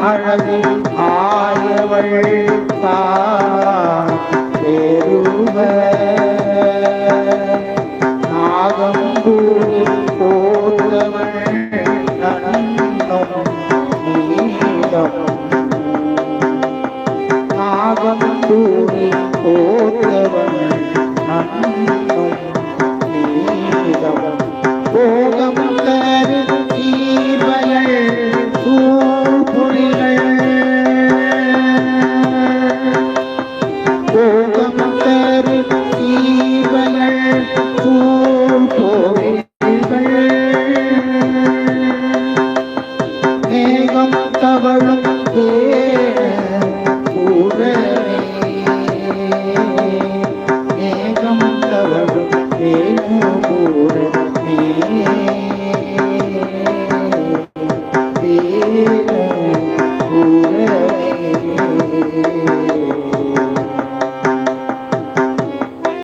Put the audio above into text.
அழகு ஆயவள் தேருவ நாகம் கூறி போதவள் நாகம் கூறி போதவள் தவழும் ஏகம் தவழும் பூரே